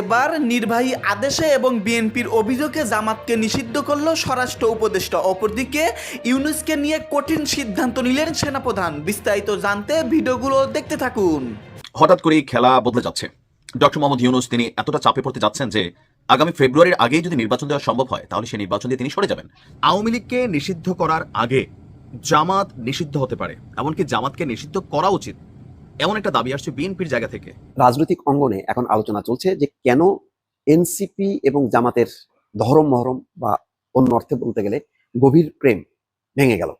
এবার নির্বাহী আদেশে এবং বিএনপির অভিযোগে জামাতকে নিষিদ্ধ করল স্বরাষ্ট্র উপদেষ্টা। অপরদিকে ইউনুসকে নিয়ে কঠিন সিদ্ধান্ত নিলেন সেনাপ্রধান। বিস্তারিত জানতে ভিডিওগুলো দেখতে থাকুন। হঠাৎ করেই খেলা বদলে যাচ্ছে। ডক্টর মোহাম্মদ ইউনুস, তিনি এতটা চাপে পড়তে যাচ্ছেন যে আগামী ফেব্রুয়ারির আগেই যদি নির্বাচন দেওয়া সম্ভব হয়, তাহলে সেই নির্বাচন দিয়ে তিনি সরে যাবেন। আওয়ামী লীগকে নিষিদ্ধ করার আগে জামাত নিষিদ্ধ হতে পারে। এমনকি জামাতকে নিষিদ্ধ করা উচিত। এমন একটা দাবি আসছে বিএনপির জায়গা থেকে। রাজনৈতিক অঙ্গনে এখন আলোচনা চলছে যে কেন এনসিপি এবং জামাতের ধরম মহরম বা অন্য অর্থে বলতে গেলে গভীর প্রেম ভেঙে গেল।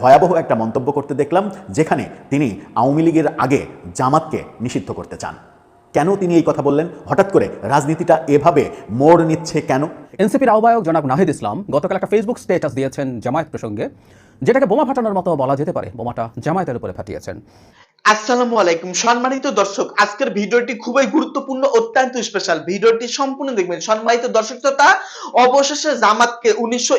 ভয়াবহ একটা মন্তব্য করতে দেখলাম যেখানে তিনি আওয়ামী লীগের আগে জামাতকে নিষিদ্ধ করতে চান। কেন তিনি এই কথা বললেন? হঠাৎ করে রাজনীতিটা এভাবে মোড় নিচ্ছে কেন? এনসিপির আহ্বায়ক জনাব নাহিদ ইসলাম গতকাল একটা ফেসবুক স্ট্যাটাস দিয়েছেন জামায়াত প্রসঙ্গে যেটাকে বোমা ফাটানোর মতো বলা যেতে পারে বোমাটা জামায়াতের উপরে ফাটিয়েছেন। আসসালামু আলাইকুম। সম্মানিত দর্শক, আজকের ভিডিওটি খুবই গুরুত্বপূর্ণ, অত্যন্ত স্পেশাল ভিডিওটি সম্পূর্ণ দেখবেন। সম্মানিত দর্শক শ্রোতা, অবশেষে জামাতকে উনিশশো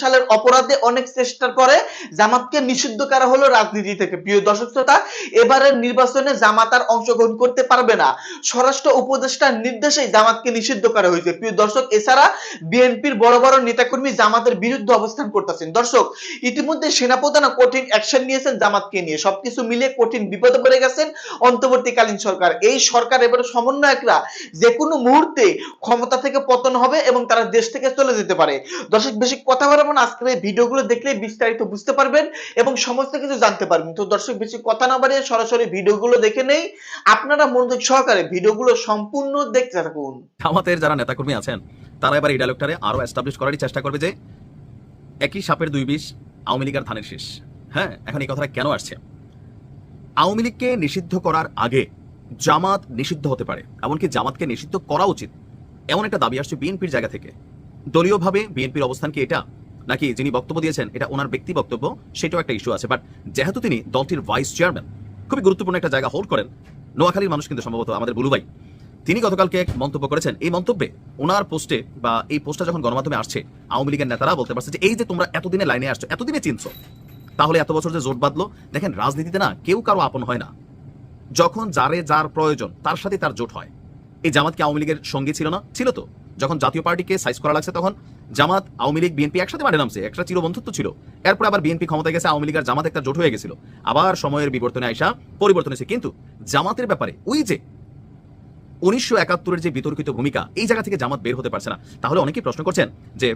সালের অপরাধে অনেক চেষ্টার পরে জামাতকে নিষিদ্ধ করা হলো রাজনীতি থেকে। প্রিয় দর্শক শ্রোতা, এবারের নির্বাচনে জামাত আর অংশগ্রহণ করতে পারবে না। স্বরাষ্ট্র উপদেষ্টার নির্দেশেই জামাতকে নিষিদ্ধ করা হয়েছে। প্রিয় দর্শক, এছাড়া বিএনপির বড় বড় নেতাকর্মী জামাতের বিরুদ্ধে অবস্থান করতেছেন। দর্শক, ইতিমধ্যে সেনাপ্রধান কঠিন অ্যাকশন নিয়েছেন জামাতকে নিয়ে। সবকিছু মিলে কঠিন বিপদে পড়ে গেছেন অন্তর্বর্তীকালীন সরকার। এই সরকার এবারে সমন্বয়করা যে কোনো মুহূর্তে ক্ষমতা থেকে পতন হবে এবং তারা দেশ থেকে চলে যেতে পারে। দর্শক, বেশি কথা বলব না। আজকের এই ভিডিওগুলো দেখলে বিস্তারিত বুঝতে পারবেন এবং সমস্ত কিছু জানতে পারবেন। তো দর্শক, বেশি কথা না বাড়িয়ে সরাসরি ভিডিওগুলো দেখে নেই। আপনারা মনোযোগ সহকারে ভিডিওগুলো সম্পূর্ণ দেখতে থাকুন। জামাতের যারা নেতাকর্মী আছেন, তারা এবার এই ডায়লগটারে আরও এস্টাবলিশ করারই চেষ্টা করবে যে, একই সাপের দুই বিষ আওয়ামী লীগ আর ধানের শীষ। হ্যাঁ এখন এই কথাটা কেন আসছে? আওয়ামী লীগকে নিষিদ্ধ করার আগে জামাত নিষিদ্ধ হতে পারে, এমনকি জামাতকে নিষিদ্ধ করা উচিত, এমন একটা দাবি আসছে বিএনপির জায়গা থেকে। দলীয়ভাবে বিএনপির অবস্থান কি এটা? নাকি যিনি বক্তব্য দিয়েছেন, এটা ওনার ব্যক্তি বক্তব্য, সেটাও একটা ইস্যু আছে। বাট যেহেতু তিনি দলটির ভাইস চেয়ারম্যান খুবই গুরুত্বপূর্ণ একটা জায়গা হোল্ড করেন। নোয়াখালীর মানুষ কিন্তু সম্ভবত আমাদের বুলুভাই তিনি গতকালকে এক মন্তব্য করেছেন, এই মন্তব্যে ওনার পোস্টে বা এই পোস্টটা যখন গণমাধ্যমে আসছে, আওয়ামী লীগের নেতারা বলতে পারছে যে, এই যে তোমরা এতদিনে লাইনে আসছো, এতদিনে চিনছো তাহলে এত বছর যে জোট বাঁধলো, দেখেন রাজনীতিতে না কেউ কারও আপন হয় না। যখন যারে যার প্রয়োজন, তার সাথে তার জোট হয়। এই জামাত কি আওয়ামী লীগের সঙ্গে ছিল না, ছিল তো। যখন জাতীয় পার্টিকে সাইজ করা লাগছে তখন জামাত, আওয়ামী লীগ, বিএনপি একসাথে মাঠে নামছে, একটা চিরবন্ধুত্ব ছিল। এরপর আবার বিএনপি ক্ষমতায় গেছে, আওয়ামী লীগ আর জামাত একটা জোট হয়ে গেছিল। আবার সময়ের বিবর্তনে আইসা পরিবর্তন হয়েছে। কিন্তু জামাতের ব্যাপারে, ওই যে উনিশশো একাত্তরের যে বিতর্কিত ভূমিকা, এই জায়গা থেকে জামাত বের হতে পারছে না। তাহলে অনেকেই প্রশ্ন করছেন যে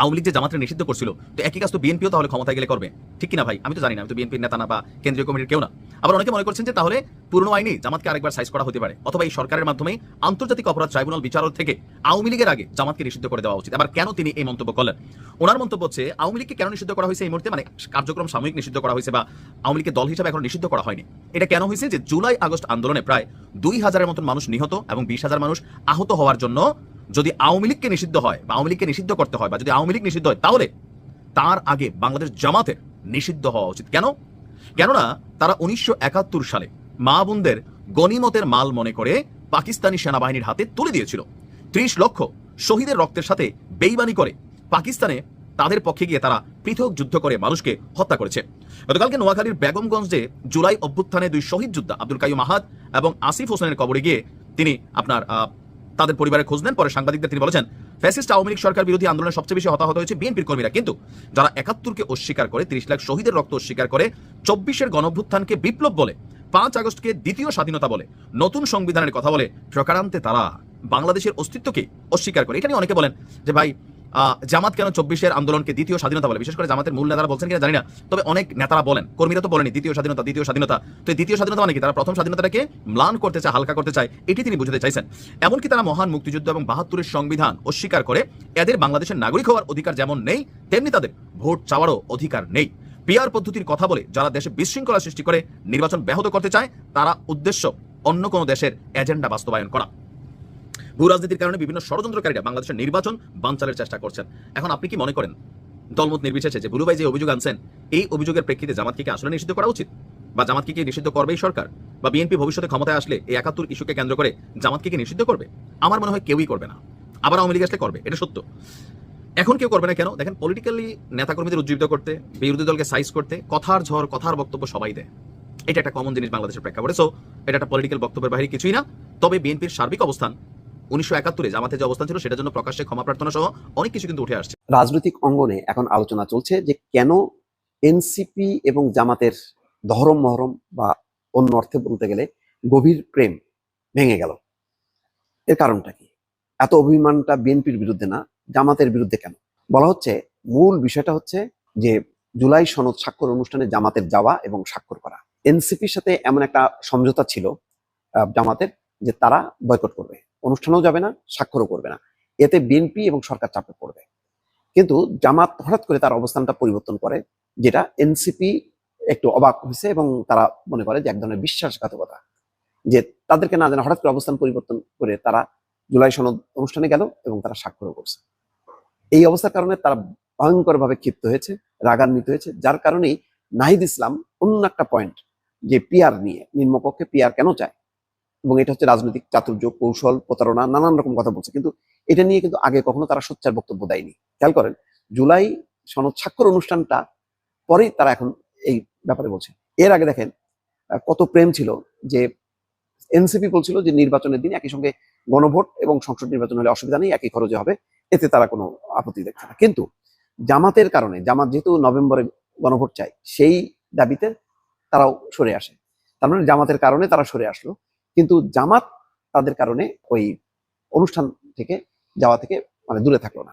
আওয়ামী লীগ যে জামাতের নিষিদ্ধ করছিল, তো একই কাজ তো বিএনপিও তাহলে ক্ষমতায় গেলে করবে। ঠিক কিনা ভাই? আমি তো জানি না, আমি তো বিএনপির নেতা না বা কেন্দ্রীয় কমিটির কেউ না। আবার অনেকে মনে করছেন যে তাহলে পুরনো আইনে জামাতকে আরেকবার সাইজ করা হতে পারে, অথবা এই সরকারের মাধ্যমে আন্তর্জাতিক অপরাধ ট্রাইব্যুনাল বিচারক থেকে আওয়ামী লীগের আগে জামাতকে নিষিদ্ধ করে দেওয়া উচিত। আবার কেন তিনি এই মন্তব্য করলেন? ওনার মন্তব্য হচ্ছে, আওয়ামী লীগকে কেন নিষিদ্ধ করা হয়েছে এই মুহূর্তে? মানে কার্যক্রম সাময়িক নিষিদ্ধ করা হয়েছে বা আওয়ামী লীগের দল হিসাবে এখন নিষিদ্ধ করা হয়নি। এটা কেন হয়েছে যে জুলাই আগস্ট আন্দোলনে প্রায় দুই হাজারের মতন মানুষ নিহত এবং বিশ হাজার মানুষ আহত হওয়ার জন্য যদি আওয়ামী লীগকে নিষিদ্ধ হয় বা আওয়ামী লীগকে নিষিদ্ধ করতে হয় বা যদি আওয়ামী লীগ নিষিদ্ধ হয়, তাহলে তার আগে বাংলাদেশ জামাতের নিষিদ্ধ হওয়া উচিত। কেন? কেননা তারা উনিশশো একাত্তর সালে মা বোনদের গনিমতের মাল মনে করে পাকিস্তানি সেনাবাহিনীর হাতে তুলে দিয়েছিল। ত্রিশ লক্ষ শহীদের রক্তের সাথে বেইমানি করে পাকিস্তানে তাদের পক্ষে গিয়ে তারা পৃথক যুদ্ধ করে মানুষকে হত্যা করেছে। গতকালকে নোয়াখালীর বেগমগঞ্জে জুলাই অভ্যুত্থানে দুই শহীদ যোদ্ধা আব্দুল কাইম আহাদ এবং আসিফ হোসেনের কবরে গিয়ে তিনি আপনার তাদের পরিবারের খোঁজ নেন। পরে সাংবাদিকদের তিনি বলেছেন, ফ্যাসিস্ট আওয়ামী লীগ সরকার বিরোধী আন্দোলনে সবচেয়ে বেশি হতাহত হয়েছে বিএনপির কর্মীরা। কিন্তু যারা একাত্তরকে অস্বীকার করে, তিরিশ লাখ শহীদের রক্ত অস্বীকার করে, চব্বিশের গণভ্যুত্থানকে বিপ্লব বলে, পাঁচ আগস্টকে দ্বিতীয় স্বাধীনতা বলে, নতুন সংবিধানের কথা বলে প্রকারান্তে তারা বাংলাদেশের অস্তিত্বকে অস্বীকার করে। এখানে অনেকে বলেন যে, ভাই জামাত কেন চব্বিশের আন্দোলনকে দ্বিতীয় স্বাধীনতা বলে? বিশেষ করে জামাতের মূল নেতারা বলছেন কিনা জানি না। তবে অনেক নেতারা বলেন, কর্মীরা তো বলেনি দ্বিতীয় স্বাধীনতা দ্বিতীয় স্বাধীনতা। তো দ্বিতীয় স্বাধীনতা মানে কি? তারা প্রথম স্বাধীনতাটাকে ম্লান করতে চায়, হালকা করতে চায়। এটি তিনি বুঝতে চাইছেন। এমনকি তারা মহান মুক্তিযুদ্ধ এবং বাহাত্তরের সংবিধান অস্বীকার করে এদের বাংলাদেশের নাগরিক হওয়ার অধিকার যেমন নেই, তেমনি তাদের ভোট চাওয়ারও অধিকার নেই। পিয়ার পদ্ধতির কথা বলে যারা দেশে বিশৃঙ্খলা সৃষ্টি করে, নির্বাচন ব্যাহত করতে চায়, তারা উদ্দেশ্য অন্য কোনো দেশের এজেন্ডা বাস্তবায়ন করা। ভূ রাজনীতির কারণে বিভিন্ন ষড়যন্ত্রকারীরা বাংলাদেশের নির্বাচন বানচালের চেষ্টা করছেন। এখন আপনি কি মনে করেন, দলমত নির্বিশেষে যে বুলুভাই যে অভিযোগ আনছেন, এই অভিযোগের প্রেক্ষিতে জামাতকে কি আসলে নিষিদ্ধ করা উচিত? বা জামাতকে কি নিষিদ্ধ করবেই সরকার? বা বিএনপি ভবিষ্যতে ক্ষমতায় আসলে এই একাত্তর ইস্যুকে কেন্দ্র করে জামাতকে কি নিষিদ্ধ করবে? আমার মনে হয় কেউই করবে না। আবার আওয়ামী লীগ আসলে করবে, এটা সত্য। এখন কেউ করবে না কেন? দেখেন পলিটিক্যালি নেতাকর্মীদের উজ্জীবিত করতে, বিরোধী দলকে সাইজ করতে কথার ঝড়, কথার বক্তব্য সবাই দেয়। এটা একটা কমন জিনিস বাংলাদেশের প্রেক্ষাপটে। সো এটা একটা পলিটিক্যাল বক্তব্যের বাইরে কিছুই না। তবে বিএনপির সার্বিক অবস্থান উনিশশো একাত্তরে জামাতে যে অবস্থান ছিল, সেটার জন্য প্রকাশ্যে ক্ষমা প্রার্থনা সহ অনেক কিছু কিন্তু উঠে আসছে। রাজনৈতিক অঙ্গনে এখন আলোচনা চলছে যে কেন এনসিপি এবং জামাতের ধরম মহরম বা অন্য অর্থে বলতে গেলে গভীর প্রেম ভেঙে গেল। এর কারণটা কি? এত অভিমানটা বিএনপির বিরুদ্ধে না, জামাতের বিরুদ্ধে কেন? বলা হচ্ছে, মূল বিষয়টা হচ্ছে যে জুলাই সনদ স্বাক্ষর অনুষ্ঠানে জামাতের যাওয়া এবং স্বাক্ষর করা। এনসিপির সাথে এমন একটা সমঝোতা ছিল জামাতের, যে তারা বয়কট করবে। অনুষ্ঠানেও যাবে না, স্বাক্ষরও করবে না। এতে বিএনপি এবং সরকার চাপে পড়বে। কিন্তু জামাত হঠাৎ করে তার অবস্থানটা পরিবর্তন করে, যেটা এনসিপি একটু অবাক হয়েছে এবং তারা মনে করে যে এক ধরনের বিশ্বাসঘাতকতা। যে তাদেরকে না জানা হঠাৎ করে অবস্থান পরিবর্তন করে তারা জুলাই সনদ অনুষ্ঠানে গেল এবং তারা স্বাক্ষরও করছে। এই অবস্থার কারণে তারা ভয়ঙ্করভাবে ক্ষিপ্ত হয়েছে, রাগান্বিত হয়েছে, যার কারণেই নাহিদ ইসলাম অন্য একটা পয়েন্ট যে পিয়ার নিয়ে, নিম্নপক্ষে পিয়ার কেন চায়? এবং এটা হচ্ছে রাজনৈতিক চাতুর্য কৌশল, প্রতারণা, নানান রকম কথা বলছে। কিন্তু এটা নিয়ে কিন্তু আগে কখনো তারা সোচ্চার বক্তব্য দেয়নি। খেয়াল করেন, জুলাই সনদ স্বাক্ষর অনুষ্ঠানটা পরেই তারা এখন এই ব্যাপারে বলছে। এর আগে দেখেন কত প্রেম ছিল যে এনসিপি বলছিল যে নির্বাচনের দিন একই সঙ্গে গণভোট এবং সংসদ নির্বাচন হলে অসুবিধা নেই, একই খরচে হবে, এতে তারা কোনো আপত্তি দেখছে না। কিন্তু জামাতের কারণে, জামাত যেহেতু নভেম্বরে গণভোট চাই সেই দাবিতে তারাও সরে আসে। তার মানে জামাতের কারণে তারা সরে আসলো। কিন্তু জামাত তাদের কারণে ওই অনুষ্ঠান থেকে যাওয়া থেকে মানে দূরে থাকল না।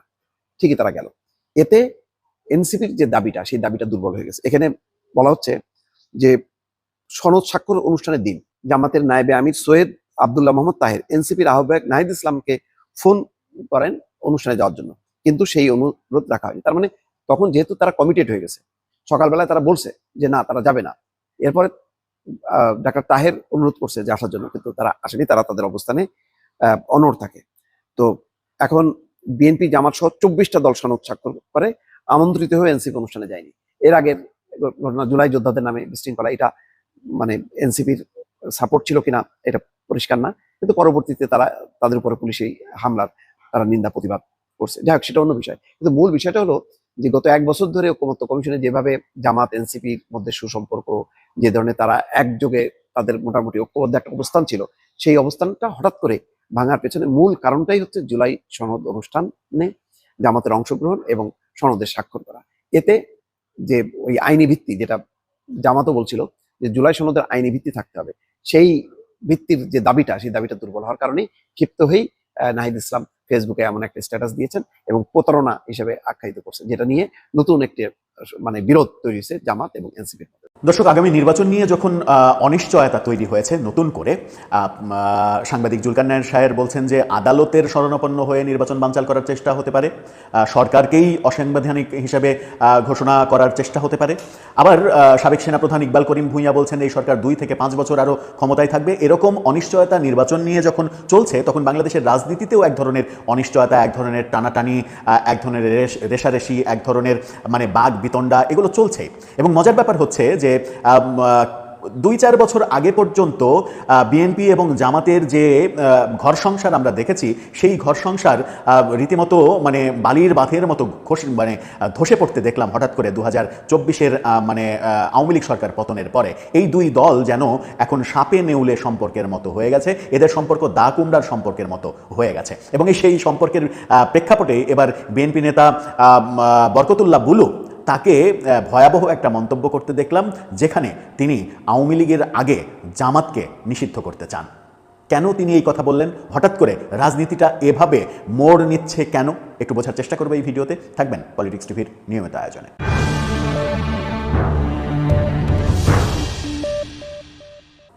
ঠিকই তারা গেল। এতে এনসিপির যে দাবিটা, সেই দাবিটা দুর্বল হয়ে গেছে। এখানে বলা হচ্ছে যে সনদ স্বাক্ষর অনুষ্ঠানের দিন জামাতের নায়েবে আমির সৈয়দ আবদুল্লাহ মোহাম্মদ তাহের, এনসিপির আহ্বায়ক নাহিদ ইসলামকে ফোন করেন অনুষ্ঠানে যাওয়ার জন্য। কিন্তু সেই অনুরোধ রাখা হয়নি। তার মানে তখন যেহেতু তারা কমিটেড হয়ে গেছে, সকালবেলায় তারা বলছে যে না, তারা যাবে না। এরপরে ডাক্তার তাহের অনুরোধ করছে যে আসার জন্য, কিন্তু তারা আসেনি, তারা তাদের অবস্থানে অনড় থাকে। তো এখন বিএনপি জামাত সহ চব্বিশটা দল সনদ স্বাক্ষর করে, আমন্ত্রিত হয়ে এনসিপি অনুষ্ঠানে যায়নি। এর আগের ঘটনা জুলাই যোদ্ধাদের নামে বিশৃঙ্খলা, এটা মানে এনসিপির সাপোর্ট ছিল কিনা, এটা পরিষ্কার না, কিন্তু পরবর্তীতে তারা, তাদের উপরে পুলিশি হামলার তারা নিন্দা, প্রতিবাদ করছে। যাই হোক, সেটা অন্য বিষয়। কিন্তু মূল বিষয়টা হলো যে গত এক বছর ধরে ঐক্যমত্য কমিশনে যেভাবে জামাত এনসিপির মধ্যে সুসম্পর্ক, যে ধরনের তারা একযোগে তাদের মোটামুটি ঐক্যবদ্ধ একটা অবস্থান ছিল, সেই অবস্থানটা হঠাৎ করে ভাঙার পেছনে মূল কারণটাই হচ্ছে জুলাই সনদ অনুষ্ঠানে জামাতের অংশগ্রহণ এবং সনদের স্বাক্ষর করা। এতে যে ওই আইনি ভিত্তি যেটা জামাতও বলছিল যে জুলাই সনদের আইনি ভিত্তি থাকতে হবে, সেই ভিত্তির যে দাবিটা, সেই দাবিটা দুর্বল হওয়ার কারণে ক্ষিপ্ত হয়েই নাহিদ ইসলাম ফেসবুকে এমন একটা স্ট্যাটাস দিয়েছেন এবং প্রতারণা হিসেবে আখ্যায়িত করছেন যেটা নিয়ে নতুন একটি মানে বিরোধ তৈরি হয়েছে জামাত এবং এনসিপির মধ্যে। দর্শক, আগামী নির্বাচন নিয়ে যখন অনিশ্চয়তা তৈরি হয়েছে নতুন করে সাংবাদিক জুলকার নায়র সাহের বলছেন যে আদালতের শরণাপন্ন হয়ে নির্বাচন বানচাল করার চেষ্টা হতে পারে সরকারকেই অসাংবিধানিক হিসাবে ঘোষণা করার চেষ্টা হতে পারে। আবার সাবেক সেনাপ্রধান ইকবাল করিম ভূঁইয়া বলছেন, এই সরকার দুই থেকে পাঁচ বছর আরও ক্ষমতায় থাকবে। এরকম অনিশ্চয়তা নির্বাচন নিয়ে যখন চলছে, তখন বাংলাদেশের রাজনীতিতেও এক ধরনের অনিশ্চয়তা, এক ধরনের টানাটানি এক ধরনের রেশ- রেশারেশি, এক ধরনের মানে বাঘ, বিতণ্ডা, এগুলো চলছে। এবং মজার ব্যাপার হচ্ছে যে আহ, দুই চার বছর আগে পর্যন্ত বিএনপি এবং জামাতের যে ঘর সংসার আমরা দেখেছি সেই ঘর সংসার রীতিমতো মানে বালির বাঁধের মতো মানে ধসে পড়তে দেখলাম হঠাৎ করে দু হাজার চব্বিশের মানে আওয়ামী লীগ সরকার পতনের পরে। এই দুই দল যেন এখন সাপে নেউলে সম্পর্কের মতো হয়ে গেছে এদের সম্পর্ক দা কুমড়ার সম্পর্কের মতো হয়ে গেছে। এবং সেই সম্পর্কের প্রেক্ষাপটে এবার বিএনপি নেতা বরকতুল্লাহ বুলু তাকে ভয়াবহ একটা মন্তব্য করতে দেখলাম, যেখানে তিনি আওয়ামী লীগের আগে জামাতকে নিষিদ্ধ করতে চান। কেন তিনি এই কথা বললেন? হঠাৎ করে রাজনীতিটা এভাবে মোড় নিচ্ছে কেন? একটু বোঝার চেষ্টা করবে এই ভিডিওতে। থাকবেন পলিটিক্স টিভির নিয়মিত আয়োজনে।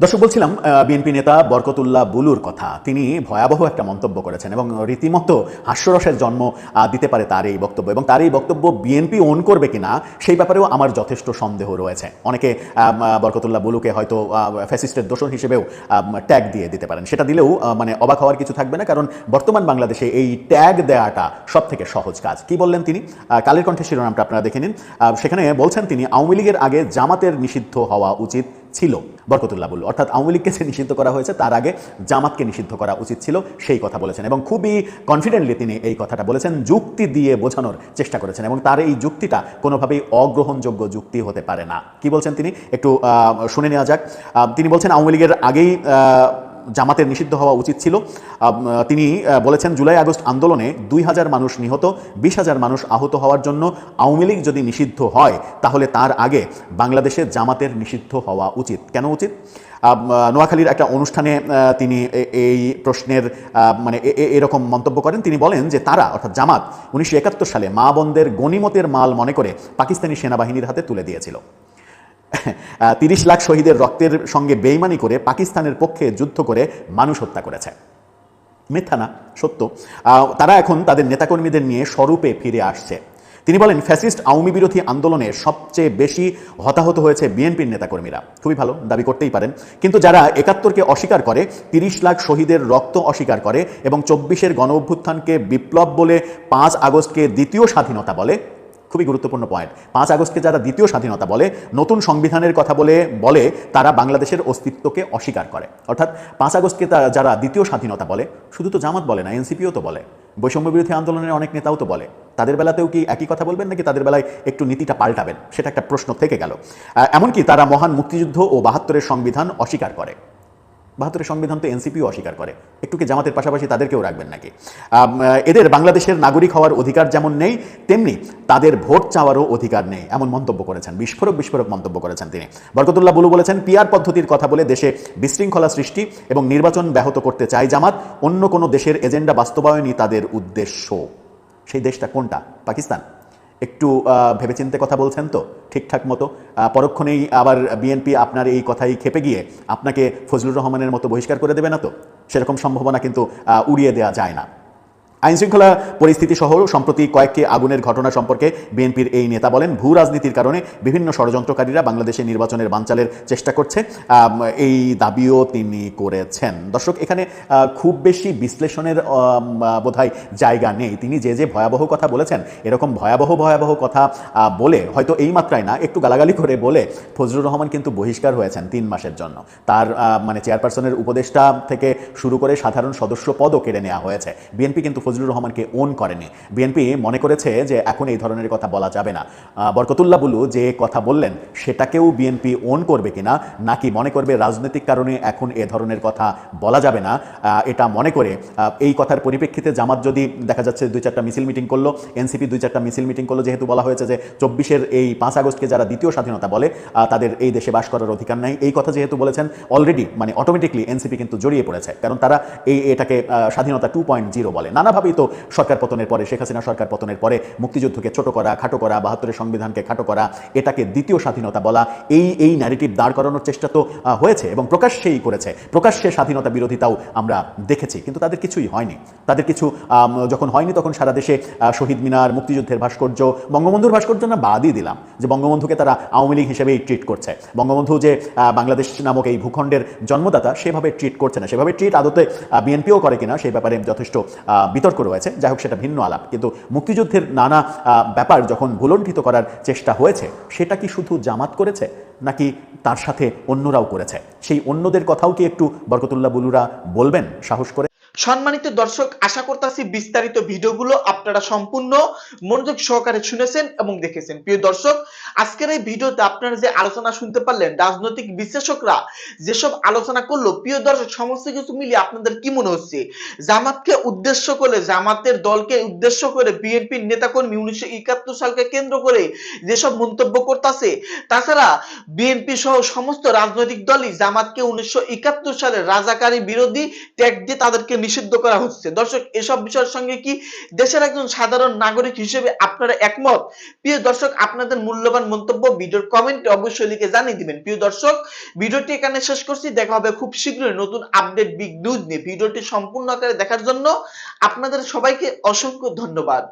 দর্শক, বলছিলাম বিএনপি নেতা বরকতুল্লাহ বুলুর কথা। তিনি ভয়াবহ একটা মন্তব্য করেছেন এবং রীতিমতো হাস্যরসের জন্ম দিতে পারে তার এই বক্তব্য। এবং তার এই বক্তব্য বিএনপি ওন করবে কিনা, সেই ব্যাপারেও আমার যথেষ্ট সন্দেহ রয়েছে। অনেকে বরকতুল্লাহ বুলুকে হয়তো ফ্যাসিস্টের দোষর হিসেবেও ট্যাগ দিয়ে দিতে পারেন। সেটা দিলেও মানে অবাক হওয়ার কিছু থাকবে না, কারণ বর্তমান বাংলাদেশে এই ট্যাগ দেওয়াটা সব থেকে সহজ কাজ। কি বললেন তিনি? কালের কণ্ঠে শিরোনামটা আপনারা দেখে নিন। সেখানে বলছেন তিনি, আওয়ামী লীগের আগে জামাতের নিষিদ্ধ হওয়া উচিত। ছিল, বরকতুল্লাহ বলল। অর্থাৎ আওয়ামী লীগকে যে নিষিদ্ধ করা হয়েছে, তার আগে জামাতকে নিষিদ্ধ করা উচিত ছিল, সেই কথা বলেছেন। এবং খুবই কনফিডেন্টলি তিনি এই কথাটা বলেছেন, যুক্তি দিয়ে বোঝানোর চেষ্টা করেছেন। এবং তার এই যুক্তিটা কোনোভাবেই অগ্রহণযোগ্য যুক্তি হতে পারে না। কি বলছেন তিনি? একটু শুনে নেওয়া যাক। তিনি বলছেন, আওয়ামী লীগের আগেই জামাতের নিষিদ্ধ হওয়া উচিত ছিল। তিনি বলেছেন, জুলাই আগস্ট আন্দোলনে দুই হাজার মানুষ নিহত, বিশ হাজার মানুষ আহত হওয়ার জন্য আওয়ামী লীগ যদি নিষিদ্ধ হয়, তাহলে তার আগে বাংলাদেশে জামাতের নিষিদ্ধ হওয়া উচিত। কেন উচিত? নোয়াখালীর একটা অনুষ্ঠানে তিনি এই প্রশ্নের মানে এরকম মন্তব্য করেন। তিনি বলেন যে তারা, অর্থাৎ জামাত, উনিশশো একাত্তর সালে মা বোনদের গণিমতের মাল মনে করে পাকিস্তানি সেনাবাহিনীর হাতে তুলে দিয়েছিল। তিরিশ লাখ শহীদের রক্তের সঙ্গে বেইমানি করে পাকিস্তানের পক্ষে যুদ্ধ করে মানুষ হত্যা করেছে। মিথ্যা না, সত্য। তারা এখন তাদের নেতাকর্মীদের নিয়ে স্বরূপে ফিরে আসছে। তিনি বলেন, ফ্যাসিস্ট আওয়ামী বিরোধী আন্দোলনে সবচেয়ে বেশি হতাহত হয়েছে বিএনপির নেতাকর্মীরা। খুবই ভালো, দাবি করতেই পারেন। কিন্তু যারা একাত্তরকে অস্বীকার করে, তিরিশ লাখ শহীদের রক্ত অস্বীকার করে এবং চব্বিশের গণ অভ্যুত্থানকে বিপ্লব বলে পাঁচ আগস্টকে দ্বিতীয় স্বাধীনতা বলে খুবই গুরুত্বপূর্ণ পয়েন্ট পাঁচ আগস্টকে যারা দ্বিতীয় স্বাধীনতা বলে, নতুন সংবিধানের কথা বলে বলে, তারা বাংলাদেশের অস্তিত্বকে অস্বীকার করে। অর্থাৎ পাঁচ আগস্টকে তা- যারা দ্বিতীয় স্বাধীনতা বলে, শুধু তো জামাত বলে না, এনসিপিও তো বলে। বৈষম্য বিরোধী আন্দোলনের অনেক নেতাও তো বলে। তাদের বেলাতেও কি একই কথা বলবেন, নাকি তাদের বেলায় একটু নীতিটা পাল্টাবেন? সেটা একটা প্রশ্ন থেকে গেল। এমনকি তারা মহান মুক্তিযুদ্ধ ও বাহাত্তরের সংবিধান অস্বীকার করে। বাহাত্তরের সংবিধান তো এনসিপিও অস্বীকার করে। একটু কি জামাতের পাশাপাশি তাদেরকেও রাখবেন নাকি? এদের বাংলাদেশের নাগরিক হওয়ার অধিকার যেমন নেই, তেমনি তাদের ভোট চাওয়ারও অধিকার নেই, এমন মন্তব্য করেছেন, বিস্ফোরক বিস্ফোরক মন্তব্য করেছেন তিনি। বরকতুল্লাহ বুলু বলেছেন পিয়ার পদ্ধতির কথা বলে দেশে বিশৃঙ্খলা সৃষ্টি এবং নির্বাচন ব্যাহত করতে চায় জামাত, অন্য কোনো দেশের এজেন্ডা বাস্তবায়নই তাদের উদ্দেশ্য। সেই দেশটা কোনটা? পাকিস্তান? একটু ভেবেচিন্তে কথা বলছেন তো? ঠিকঠাক মতো? পরক্ষণেই আবার বিএনপি আপনার এই কথাই খেপে গিয়ে আপনাকে ফজলুর রহমানের মতো বহিষ্কার করে দেবে না তো? সেরকম সম্ভাবনা কিন্তু উড়িয়ে দেওয়া যায় না। আইনশৃঙ্খলা পরিস্থিতি সহ সম্প্রতি কয়েকটি আগুনের ঘটনা সম্পর্কে বিএনপির এই নেতা বলেন ভূ রাজনীতির কারণে বিভিন্ন ষড়যন্ত্রকারীরা বাংলাদেশে নির্বাচনের বানচালের চেষ্টা করছে। এই দাবিও তিনি করেছেন। দর্শক, এখানে খুব বেশি বিশ্লেষণের বোধহয় জায়গা নেই। তিনি যে যে ভয়াবহ কথা বলেছেন, এরকম ভয়াবহ ভয়াবহ কথা বলে হয়তো এই মাত্রায় না, একটু গালাগালি করে বলে ফজলুর রহমান কিন্তু বহিষ্কার হয়েছেন তিন মাসের জন্য। তার মানে চেয়ারপারসনের উপদেষ্টা থেকে শুরু করে সাধারণ সদস্য পদও কেড়ে নেওয়া হয়েছে। বিএনপি কিন্তু ফজলুর রহমানকে ওন করেনি। বিএনপি মনে করেছে যে এখন এই ধরনের কথা বলা যাবে না। বরকতুল্লাহ বুলু যে কথা বললেন, সেটাকেও বিএনপি ওন করবে কিনা, নাকি মনে করবে রাজনৈতিক কারণে এখন এ ধরনের কথা বলা যাবে না এটা মনে করে এই কথার পরিপ্রেক্ষিতে জামাত যদি, দেখা যাচ্ছে দুই চারটা মিছিল মিটিং করল এনসিপি দুই চারটা মিছিল মিটিং করল, যেহেতু বলা হয়েছে যে চব্বিশের এই পাঁচ আগস্টকে যারা দ্বিতীয় স্বাধীনতা বলে তাদের এই দেশে বাস করার অধিকার নাই। এই কথা যেহেতু বলেছেন অলরেডি মানে অটোমেটিকলি এনসিপি কিন্তু জড়িয়ে পড়েছে, কারণ তারা এই এটাকে স্বাধীনতা টু পয়েন্ট জিরো বলে। নানাভাবেই তো সরকার পতনের পরে শেখ হাসিনা সরকার পতনের পরে মুক্তিযুদ্ধকে ছোট করা খাটো করা বাহাত্তরের সংবিধানকে খাটো করা এটাকে দ্বিতীয় স্বাধীনতা বলা এই এই ন্যারেটিভ দাঁড় করানোর চেষ্টা তো হয়েছে এবং প্রকাশ্যেই করেছে। প্রকাশ্যে স্বাধীনতা বিরোধিতাও আমরা দেখেছি কিন্তু তাদের কিছুই হয়নি। তাদের কিছু যখন হয়নি তখন সারা দেশে শহীদ মিনার মুক্তিযুদ্ধের ভাস্কর্য বঙ্গবন্ধুর ভাস্কর্য না বাদই দিলাম যে বঙ্গবন্ধুকে তারা আওয়ামী লীগ হিসেবেই ট্রিট করছে। বঙ্গবন্ধু যে বাংলাদেশ নামক এই ভূখণ্ডের জন্মদাতা সেভাবে ট্রিট করছে না। সেভাবে ট্রিট আদতে বিএনপিও করে কিনা সেই ব্যাপারে যথেষ্ট আহ, বিতর্ক রয়েছে। যাই হোক, সেটা ভিন্ন আলাপ। কিন্তু মুক্তিযুদ্ধের নানা ব্যাপার যখন ভুলণ্ঠিত করার চেষ্টা হয়েছে, সেটা কি শুধু জামাত করেছে, নাকি তার সাথে অন্যরাও করেছে? সেই অন্যদের কথাও কি একটু বরকতুল্লাহ বুলুরা বলবেন? সাহস করে? সম্মানিত দর্শক, আশা করতেছি বিস্তারিত ভিডিওগুলো আপনারা সম্পূর্ণ মনোযোগ সহকারে শুনেছেন এবং দেখেছেন। প্রিয় দর্শক, আজকের এই ভিডিওতে আপনারা যে আলোচনা শুনতে পারলেন, রাজনৈতিক বিশ্লেষকরা যেসব আলোচনা করল, প্রিয় দর্শক, সমস্ত কিছু মিলিয়ে আপনাদের কি মনে হচ্ছে? জামাতকে উদ্দেশ্য করে, জামাতের দলকে উদ্দেশ্য করে বিএনপির নেতাকর্মী উনিশশো একাত্তর সালকে কেন্দ্র করে যেসব মন্তব্য করতেছে, তাছাড়া বিএনপি সহ সমস্ত রাজনৈতিক দলই জামাতকে উনিশশো একাত্তর সালে রাজাকারী বিরোধী ট্যাগ দিয়ে তাদেরকে নিষিদ্ধ করা হচ্ছে। দর্শক, এসব বিষয়ের সঙ্গে কি দেশের একজন সাধারণ নাগরিক হিসেবে আপনারা একমত? প্রিয় দর্শক, আপনাদের মূল্যবান মন্তব্য ভিডিওর কমেন্টে অবশ্যই লিখে জানিয়ে দিবেন। প্রিয় দর্শক, ভিডিওটি এখানে শেষ করছি। দেখা হবে খুব শীঘ্রই নতুন আপডেট বিগ নিউজ নিয়ে। ভিডিওটি সম্পূর্ণ আকারে দেখার জন্য আপনাদের সবাইকে অসংখ্য ধন্যবাদ।